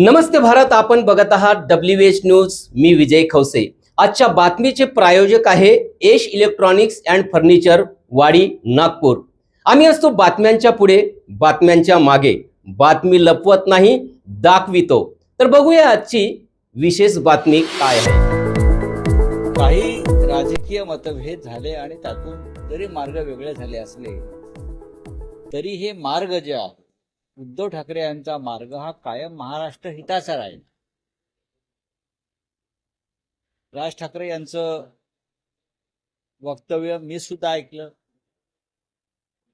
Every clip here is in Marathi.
नमस्ते भारत आपण बघत आहात डब्ल्यू एच न्यूज मी विजय खवसे. आजच्या बातमीचे प्रायोजक आहे एश इलेक्ट्रॉनिक्स अँड फर्निचर वाडी नागपूर. आम्ही असतो बातम्यांच्या पुढे बातम्यांच्या मागे. बातमी लपवत नाही दाखवितो. तर बघूया आजची विशेष बातमी काय आहे. काही राजकीय मतभेद झाले आणि त्यातून जरी मार्ग वेगळे झाले असले तरी हे मार्ग जे आहेत उद्धव ठाकरे यांचा मार्ग हा कायम महाराष्ट्र हिताचा राहील. राज ठाकरे यांचं वक्तव्य मी सुद्धा ऐकलं.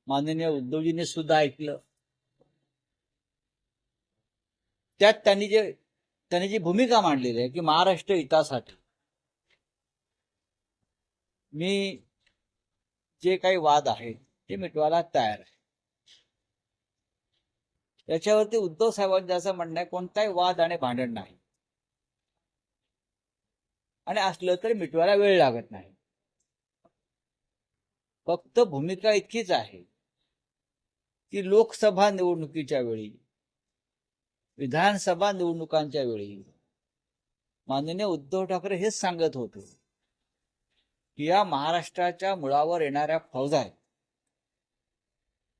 माननीय उद्धवजीने सुद्धा ऐकलं. त्यात त्यांनी जे त्यांनी जी भूमिका मांडलेली आहे की महाराष्ट्र हितासाठी. मी जे काही वाद आहेत ते मिटवायला तयार आहे. याच्यावरती उद्धव साहेबांचं असं म्हणणं आहे कोणताही वाद आणि भांडण नाही. आणि असलं तरी मिटवायला वेळ लागत नाही. फक्त भूमिका इतकीच आहे की लोकसभा निवडणुकीच्या वेळी विधानसभा निवडणुकांच्या वेळी माननीय उद्धव ठाकरे हेच सांगत होते की या महाराष्ट्राच्या मुळावर येणाऱ्या फौजा आहेत.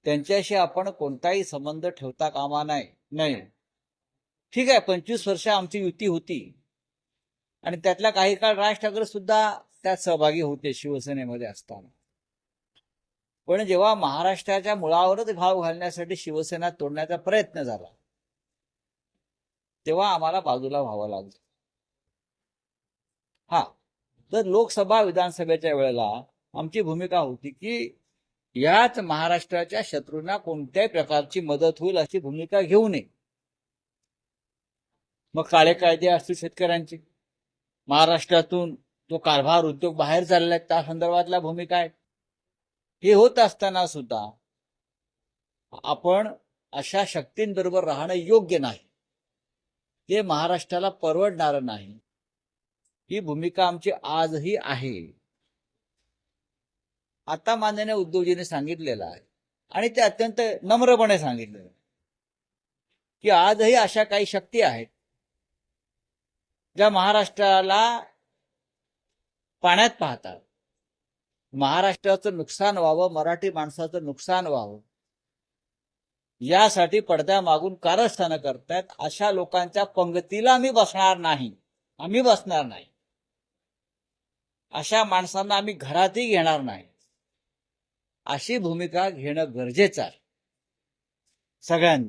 त्यांच्याशी आपण कोणताही संबंध ठेवता कामा नाही नाही. ठीक आहे पंचवीस वर्ष आमची युती होती. आणि त्यातला काही काळ राज ठाकरे सुद्धा त्यात सहभागी होते शिवसेनेमध्ये असताना. पण जेव्हा महाराष्ट्राच्या मुळावरच घाव घालण्यासाठी शिवसेना तोडण्याचा प्रयत्न झाला तेव्हा आम्हाला बाजूला व्हावं लागलं. हा तर लोकसभा विधानसभेच्या वेळेला आमची भूमिका होती की याच महाराष्ट्राच्या शत्रूंना कोणत्याही प्रकारची मदत होईल अशी भूमिका घेऊ नये. मग काळे कायदे असतील शेतकऱ्यांचे. महाराष्ट्रातून तो कारभार उद्योग बाहेर चाललाय त्या संदर्भातल्या भूमिका आहे. हे होत असताना सुद्धा आपण अशा शक्तींबरोबर राहणं योग्य नाही. ते महाराष्ट्राला परवडणार नाही. ही भूमिका आमची आजही आहे. आता माननीय उद्धवजीने सांगितलेलं आहे. आणि ते अत्यंत नम्रपणे सांगितलेलं आहे. की आजही अशा काही शक्ती आहेत ज्या महाराष्ट्राला पाण्यात पाहतात. महाराष्ट्राचं नुकसान व्हावं मराठी माणसाचं नुकसान व्हावं यासाठी पडद्यामागून कारस्थानं करतायत अशा लोकांच्या पंगतीला आम्ही बसणार नाही. आम्ही बसणार नाही. अशा माणसांना आम्ही घरातही घेणार नाही. अशी भूमिका घेणं गरजेचं आहे. सगळ्यांनी.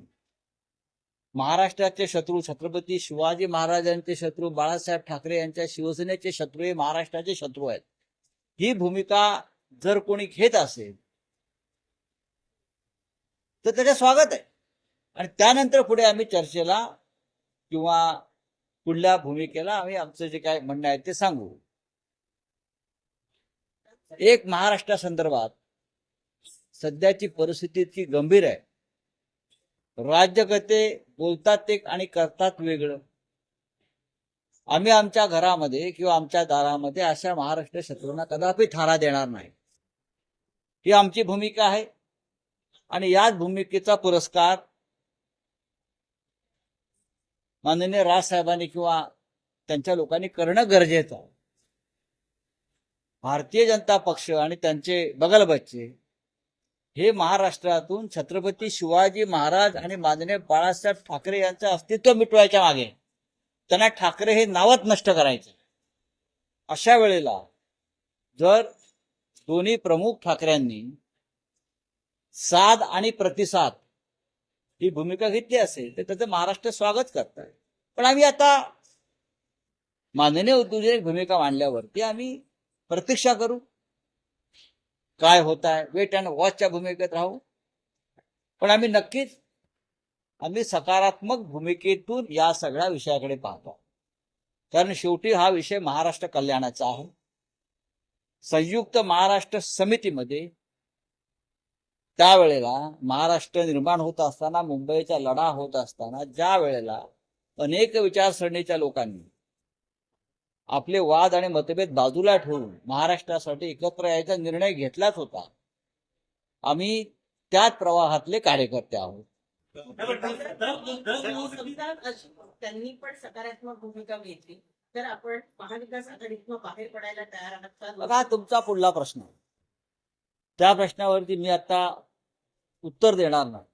महाराष्ट्राचे शत्रू छत्रपती शिवाजी महाराजांचे शत्रू बाळासाहेब ठाकरे यांच्या शिवसेनेचे शत्रू हे महाराष्ट्राचे शत्रू आहेत. ही भूमिका जर कोणी घेत असेल तर त्याचं स्वागत आहे. आणि त्यानंतर पुढे आम्ही चर्चेला किंवा पुढल्या भूमिकेला आम्ही आमचं जे काय म्हणणं आहे ते सांगू. एक महाराष्ट्रा संदर्भात सध्याची परिस्थिती इतकी गंभीर आहे. राज्यकर्ते बोलतात एक आणि करतात वेगळं. आम्ही आमच्या घरामध्ये किंवा आमच्या दारामध्ये अशा महाराष्ट्र शत्रूंना कदापि थारा देणार नाही. ही आमची भूमिका आहे. आणि याच भूमिकेचा पुरस्कार माननीय राजसाहेबांनी किंवा त्यांच्या लोकांनी करणं गरजेचं आहे. भारतीय जनता पक्ष आणि त्यांचे बगलबच्चे हे महाराष्ट्रातून छत्रपती शिवाजी महाराज आणि माननीय बाळासाहेब ठाकरे यांचं अस्तित्व मिटवायच्या मागे त्यांना ठाकरे हे नावच नष्ट करायचे. अशा वेळेला जर दोन्ही प्रमुख ठाकऱ्यांनी साध आणि प्रतिसाद ही भूमिका घेतली असेल तर त्याचं महाराष्ट्र स्वागत करत आहे पण आम्ही आता माननीय उद्योजक भूमिका मांडल्यावरती आम्ही प्रतीक्षा करू. काय होत आहे वेट अँड वॉचच्या भूमिकेत राहू. पण आम्ही नक्कीच आम्ही सकारात्मक भूमिकेतून या सगळ्या विषयाकडे पाहतो. कारण शेवटी हा विषय महाराष्ट्र कल्याणाचा आहे. संयुक्त महाराष्ट्र समितीमध्ये त्यावेळेला महाराष्ट्र निर्माण होत असताना मुंबईचा लढा होत असताना ज्या वेळेला अनेक विचारसरणीच्या लोकांनी आपले वाद आणि मतभेद बाजूला ठेवून महाराष्ट्रासाठी एकत्र यायचा निर्णय घेतलाच होता. आम्ही त्याच प्रवाहातले कार्यकर्ते आहोत. त्यांनी पण सकारात्मक भूमिका घेतली. तर आपण महाविकास आघाडीतनं बाहेर पडायला तयार आहात का? बघा तुमचा पुढला प्रश्न. त्या प्रश्नावरती मी आता उत्तर देणार नाही.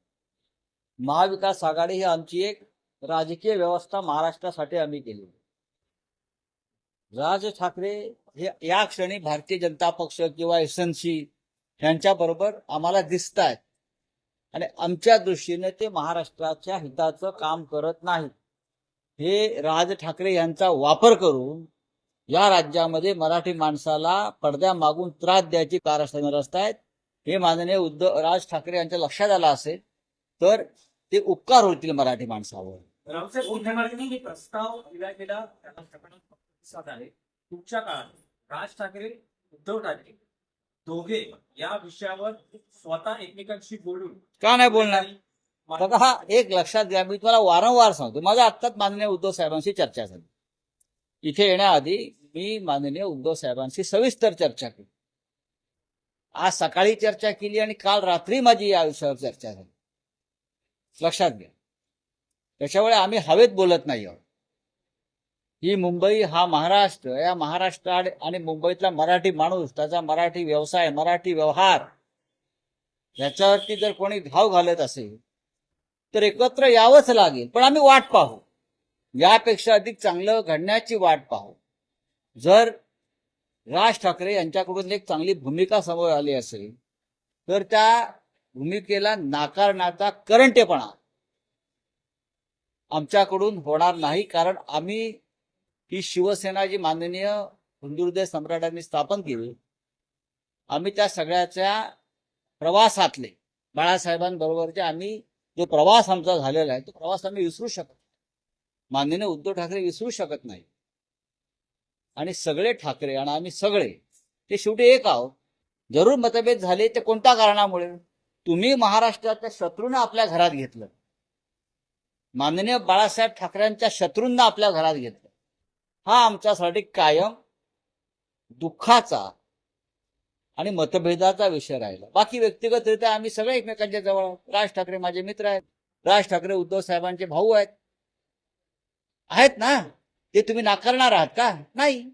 महाविकास आघाडी ही आमची एक राजकीय व्यवस्था महाराष्ट्रासाठी आम्ही केली. राज ठाकरे हे या क्षणी भारतीय जनता पक्ष किंवा एस एन सी यांच्या बरोबर आम्हाला दिसत आहेत आणि आमच्या दृष्टीने ते महाराष्ट्राच्या हिताचं काम करत नाहीत. हे राज ठाकरे यांचा वापर करून या राज्यामध्ये मराठी माणसाला पडद्या मागून त्रास द्यायची कारस्थाने रचत आहेत हे माननीय उद्धव राज ठाकरे यांच्या लक्षात आलं असेल तर ते उपकार होतील मराठी माणसावर. रावसाहेब प्रस्ताव प्रतिसाद आहे. तुमच्या काळात राज ठाकरे उद्धव ठाकरे दोघे या विषयावर स्वतः एकमेकांशी बोलून का नाही बोलणार? बघा हा एक लक्षात घ्या. मी तुम्हाला वारंवार सांगतो. माझ्या आत्ताच माननीय उद्धव साहेबांशी चर्चा झाली. इथे येण्याआधी मी माननीय उद्धव साहेबांशी सविस्तर चर्चा केली. आज सकाळी चर्चा केली आणि काल रात्री माझी या विषयावर चर्चा झाली. लक्षात घ्या. त्याच्यामुळे आम्ही हवेत बोलत नाही आहोत. ही मुंबई हा महाराष्ट्र या महाराष्ट्र आणि- मुंबईतला मराठी माणूस त्याचा मराठी व्यवसाय मराठी व्यवहार याच्यावरती जर कोणी घाव घालत असेल तर एकत्र यावंच लागेल. पण आम्ही वाट पाहू. यापेक्षा अधिक चांगलं घडण्याची वाट पाहू. जर राज ठाकरे यांच्याकडून एक चांगली भूमिका समोर आली असेल तर त्या भूमिकेला नाकारण्याचा करंटेपणा आमच्याकडून होणार नाही कारण आम्ही ही शिवसेना जी माननीय हिंदुहृदय सम्राटांनी स्थापन केली आम्ही त्या सगळ्याच्या प्रवासातले बाळासाहेबांबरोबरचे आम्ही जो प्रवास आमचा झालेला आहे तो प्रवास आम्ही विसरू शकत माननीय उद्धव ठाकरे विसरू शकत नाही. आणि सगळे ठाकरे आणि आम्ही सगळे ते शेवटी एक आहोत. जरूर मतभेद झाले ते कोणत्या कारणामुळे? तुम्ही महाराष्ट्राच्या शत्रूंना आपल्या घरात घेतलं. माननीय बाळासाहेब ठाकरेंच्या शत्रूंना आपल्या घरात घेतलं. हा आमच्यासाठी कायम दुःखाचा आणि मतभेदाचा विषय राहिला. बाकी व्यक्तिगतरित्या आम्ही सगळे एकमेकांच्या जवळ आहोत. राज ठाकरे माझे मित्र आहेत. राज ठाकरे उद्धव साहेबांचे भाऊ आहेत. आहेत ना? ते तुम्ही नाकारणार आहात का? नाही.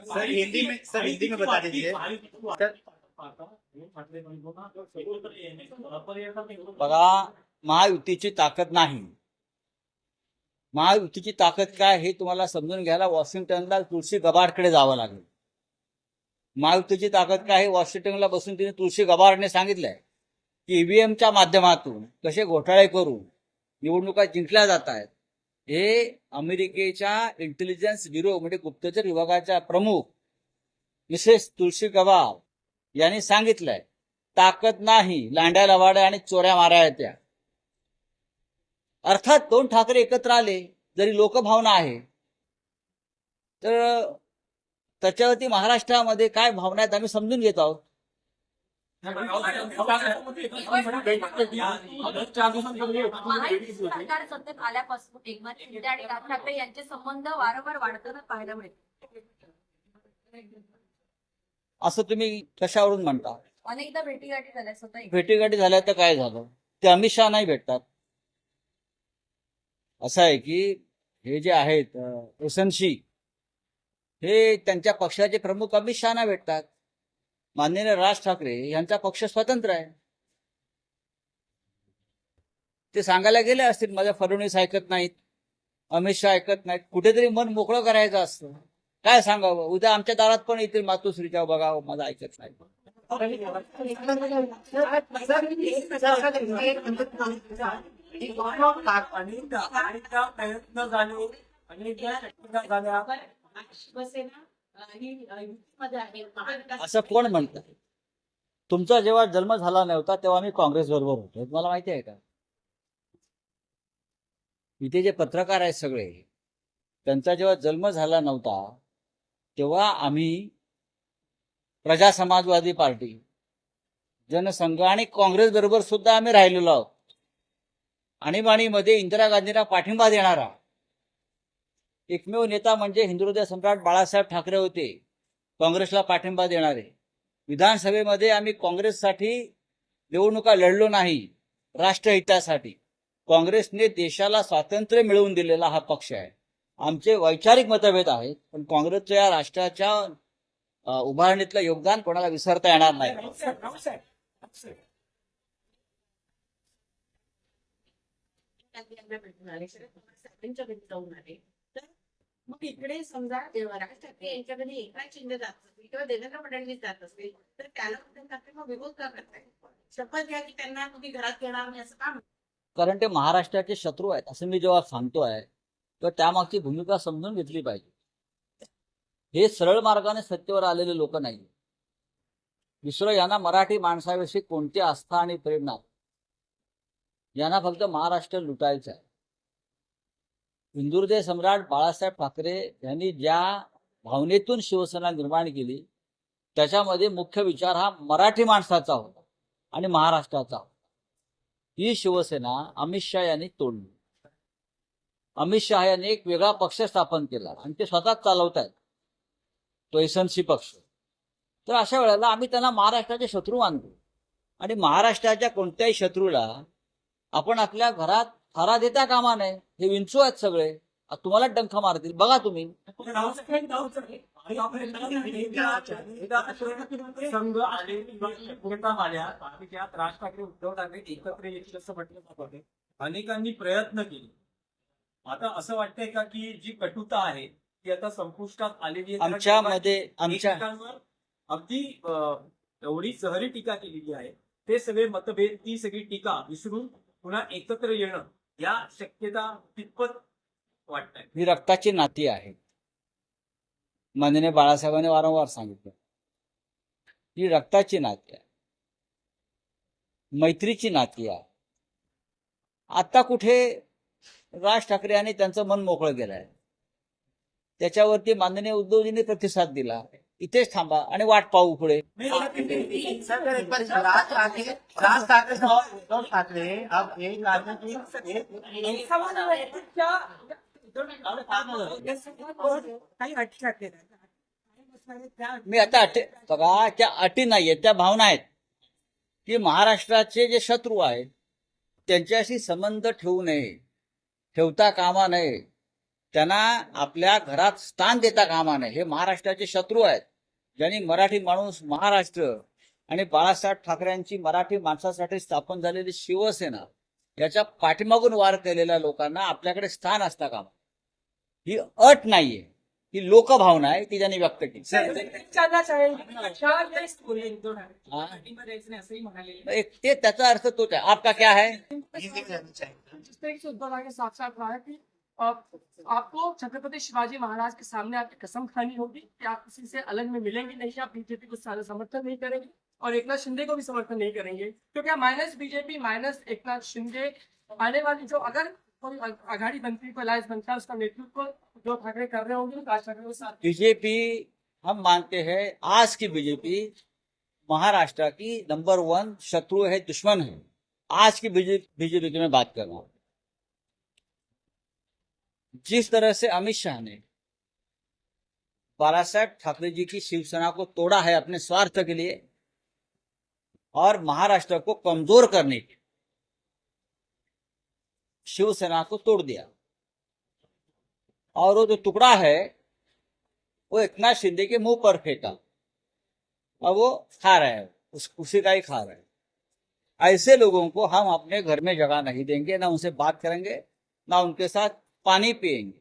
सर, हिंदी में- सर, हिंदी में बता दीजिए। बघा महायुतीची ताकद नाही. महायुतीची ताकद काय हे तुम्हाला समजून घ्यायला वॉशिंग्टनला तुळशी गबाडकडे जावं लागेल. महायुतीची ताकद काय हे वॉशिंग्टनला बसून तिने तुळशी गबाडने सांगितलंय की ईव्हीएमच्या माध्यमातून कसे घोटाळे करून निवडणुका जिंकल्या जात आहेत हे अमेरिकेच्या इंटेलिजन्स ब्युरो म्हणजे गुप्तचर विभागाच्या प्रमुख मिसेस तुळशी गवार यांनी सांगितलंय. ताकद नाही लांड्या लवाड्या आणि चोऱ्या माऱ्या त्या. अर्थात दोन ठाकरे एकत्र आले जरी लोकभावना आहे. तर त्याच्यावरती महाराष्ट्रामध्ये काय भावना आहेत आम्ही समजून घेत आहोत. सरकार सत्तेत आल्यापासून एकनाथ शिंदे आणि राज ठाकरे यांचे संबंध वारंवार वाढताना पाहायला मिळते असं तुम्ही कशावरून म्हणता? अनेकदा भेटीगाठी झाल्या स्वतः. भेटीगाठी झाल्या तर काय झालं? ते अमित शहा नाही भेटतात. असं आहे की हे जे आहेत एस हे त्यांच्या पक्षाचे प्रमुख अमित शहाना भेटतात. माननीय राज ठाकरे यांचा पक्ष स्वतंत्र आहे. ते सांगायला गेले असतील माझ्या फडणवीस ऐकत नाहीत अमित शहा ऐकत नाहीत कुठेतरी मन मोकळं करायचं असतं. काय सांगावं? उद्या आमच्या दारात पण येतील मातोश्रीच्या बघावं माझं ऐकत नाही. अनेकदा प्रयत्न झाले. अनेकदा झाल्या. असं कोण म्हणत? तुमचा जेव्हा जन्म झाला नव्हता तेव्हा मी काँग्रेस बरोबर होतो. तुम्हाला माहिती आहे का? इथे जे पत्रकार आहेत सगळे त्यांचा जेव्हा जन्म झाला नव्हता तेव्हा आम्ही प्रजा समाजवादी पार्टी जनसंघ आणि काँग्रेस बरोबर सुद्धा आम्ही राहिलेलो आहोत. आणीबाणीमध्ये इंदिरा गांधींना पाठिंबा देणारा. एकमेव नेता म्हणजे हिंदुहृदय सम्राट बाळासाहेब ठाकरे होते. काँग्रेसला पाठिंबा देणारे. विधानसभेमध्ये आम्ही काँग्रेससाठी निवडणुका लढलो नाही राष्ट्रहितासाठी. काँग्रेसने देशाला स्वातंत्र्य मिळवून दिलेला हा पक्ष आहे. आमचे वैचारिक मतभेद आहेत पण काँग्रेसच्या या राष्ट्राच्या उभारणीतलं योगदान कोणाला विसरता येणार नाही. त्यांनी यांना भेटून आले साहेबांच्या घरी जाऊन आले तर मग इकडे समजा राज ठाकरे यांच्या घरी एकनाथ शिंदे जात असतील किंवा देवेंद्र फडणवीस जात असतील तर त्याला उद्धव ठाकरे मग विरोध करत करताय शपथ घ्या की त्यांना तुम्ही घरात घेणार नाही असं का कारण ते महाराष्ट्राचे शत्रू आहेत असं मी जेव्हा सांगतोय तेव्हा त्यामागची भूमिका समजून घेतली पाहिजे. हे सरळ मार्गाने सत्तेवर आलेले लोक नाही दुसरं यांना मराठी माणसाविषयी कोणती आस्था आणि प्रेरणा? यांना फक्त महाराष्ट्र लुटायचं आहे हिंदुहृदय सम्राट बाळासाहेब ठाकरे यांनी ज्या भावनेतून शिवसेना निर्माण केली त्याच्यामध्ये मुख्य विचार हा मराठी माणसाचा होता आणि महाराष्ट्राचा होता. ही शिवसेना अमित शहा यांनी तोडली. अमित शहा यांनी एक वेगळा पक्ष स्थापन केला आणि ते स्वतःच चालवत आहेत तो एसएनसी पक्ष. तर अशा वेळेला आम्ही त्यांना महाराष्ट्राचे शत्रू मानतो. आणि महाराष्ट्राच्या कोणत्याही शत्रूला आपण आपल्या घरात थारा देता कामा नये हे विंचू आहेत सगळे. तुम्हाला डंख मारतील. बघा तुम्ही. संघ आणि राज ठाकरे उद्धव ठाकरे एकत्र येतील असं म्हटलं जात होते. अनेकांनी प्रयत्न केले. आता असं वाटतंय का की जी कटुता आहे ती आता संपुष्टात आलेली आमच्यामध्ये आमच्या अगदी एवढी सहरी टीका केलेली आहे. ते सगळे मतभेद ती सगळी टीका विसरून पुन्हा एकत्र येणं या शक्यता कितपत वाटतंय. ही रक्ताची नाती आहे. माननीय बाळासाहेबांनी वारंवार सांगितलं. ही रक्ताची नाती आहे. मैत्रीची नाती आहे. आता कुठे राज ठाकरे यांनी त्यांचं मन मोकळं केलं आहे त्याच्यावरती माननीय उद्धवजींनी प्रतिसाद दिला इथेच थांबा आणि वाट पाहू पुढे. राज ठाकरे उद्धव ठाकरे अब एक काही अटी. मी आता अटी बघा त्या अटी नाहीयेत त्या भावना आहेत. की महाराष्ट्राचे जे शत्रू आहेत त्यांच्याशी संबंध ठेवू नये ठेवता कामा नये. त्यांना आपल्या घरात स्थान देता कामा नये. हे महाराष्ट्राचे शत्रू आहेत. ज्यांनी मराठी माणूस महाराष्ट्र आणि बाळासाहेब ठाकरेंची मराठी माणसासाठी स्थापन झालेली शिवसेना याच्या पाठीमागून वार केलेल्या लोकांना आपल्याकडे स्थान असता कामा. ही अट नाहीये. ही लोकभावना आहे ती त्यांनी व्यक्त केली. एक ते त्याचा अर्थ तोच आहे. आपका क्या है? आप- आपको छत्रपति शिवाजी महाराज के सामने आपकी कसम खानी होगी कि आप किसी से अलग में मिलेंगे नहीं, आप बीजेपी को सारा समर्थन नहीं करेंगे और एकनाथ शिंदे को भी समर्थन नहीं करेंगे। क्योंकि minus BJP minus Eknath Shinde, आने वाली जो अगर कोई आघाड़ी बनती कोई अलायंस बनता है, उसका नेतृत्व उद्धव ठाकरे कर रहे होंगे तो राज ठाकरे के साथ बीजेपी, हम मानते हैं, आज की बीजेपी महाराष्ट्र की नंबर वन शत्रु है, दुश्मन है। आज की बीजेपी की मैं बात कर रहा हूँ। जिस तरह से अमित शाह ने बाला साहेब ठाकरे जी की शिवसेना को तोड़ा है अपने स्वार्थ के लिए और महाराष्ट्र को कमज़ोर करने के शिवसेना को तोड़ दिया। और वो जो टुकड़ा है, वो एकनाथ शिंदे के मुँह पर फेंका और वो खा रहे हैं, उस, उसी का ही खा रहे हैं। ऐसे लोगों को हम अपने घर में जगह नहीं देंगे, ना उनसे बात करेंगे, ना उनके साथ पानी पिएँगे।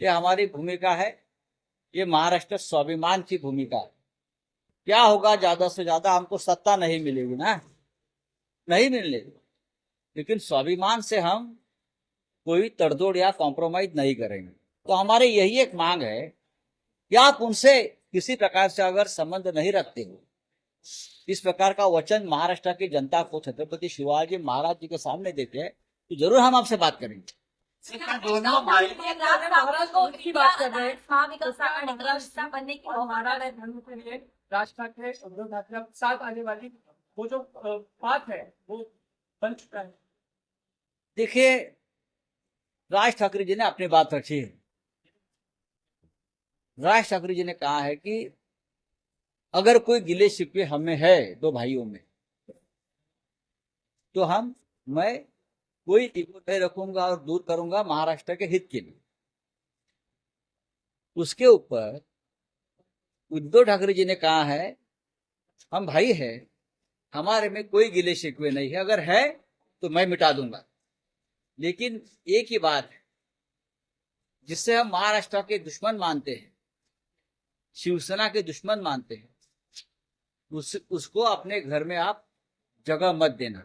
ये हमारी भूमिका है, ये महाराष्ट्र स्वाभिमान की भूमिका है। क्या होगा, ज़्यादा से ज़्यादा हमको सत्ता नहीं मिलेगी ना? नहीं मिलेगी लेकिन स्वाभिमान से हम कोई तड़जोड़ या कॉम्प्रोमाइज नहीं करेंगे। तो हमारे यही एक मांग है कि आप उनसे किसी प्रकार से अगर संबंध नहीं रखते हो, इस प्रकार का वचन महाराष्ट्र की जनता को छत्रपति शिवाजी महाराज जी के सामने देते हैं तो ज़रूर हम आपसे बात करेंगे। दोनों भाई राज ठाकरे की बात कर रहे हैं। महाविकास आघाड़ी का हिस्सा बनने की हमारा के लिए राज ठाकरे उद्धव ठाकरे साथ आने वाली वो जो बात है वो बन चुका है। देखिए राज ठाकरे जी ने अपनी बात रखी है। राज ठाकरे जी ने कहा है कि अगर कोई गिले शिकवे हमें है दो भाइयों में तो हम मैं कोई ईगो नहीं रखूँगा और दूर करूँगा महाराष्ट्र के हित के लिए। उसके ऊपर उद्धव ठाकरे जी ने कहा है, हम भाई है, हमारे में कोई गिले शिकवे नहीं है, अगर है तो मैं मिटा दूँगा। लेकिन एक ही बात है जिससे हम महाराष्ट्र के दुश्मन मानते हैं, शिवसेना के दुश्मन मानते हैं, उस, उसको अपने घर में आप जगह मत देना।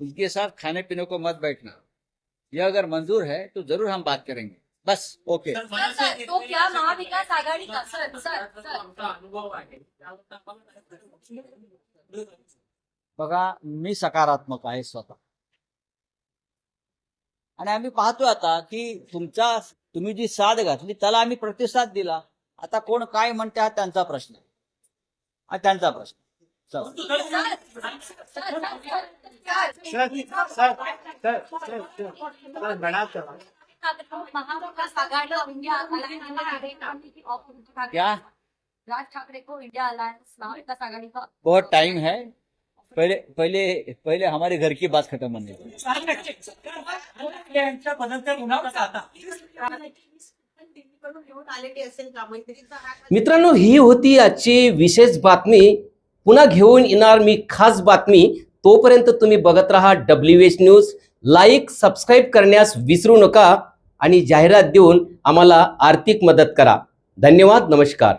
उनके साथ खाने पीने को मत बैठना। यह अगर मंजूर है तो जरूर हम बात करेंगे। बस ओके। सर, सर, तो क्या महाविकास आघाडी का सर सर बघा मी सकारात्मक आहे स्वतः. आणि आम्ही पाहतोय आता की तुमचा तुम्ही जी साथ घातली त्याला आम्ही प्रतिसाद दिला. आता कोण काय म्हणते हा त्यांचा प्रश्न आहे. हा त्यांचा प्रश्न Mahavikas Aghadi of India alliance क्या राज ठाकरे को इंडिया अलायंस महाविकास आघाडी का बहुत टाइम है. पहले पहले पहले हमारे घर की बात खत्म होने हा मित्रांनो ही होती आजची विशेष बातमी. पुन्हा घेऊन येणार मी खास बातमी. तोपर्यंत तुम्ही बघत राहा W H news like subscribe करण्यास विसरू नका आणि जाहिरात देऊन आम्हाला आर्थिक मदत करा. धन्यवाद नमस्कार.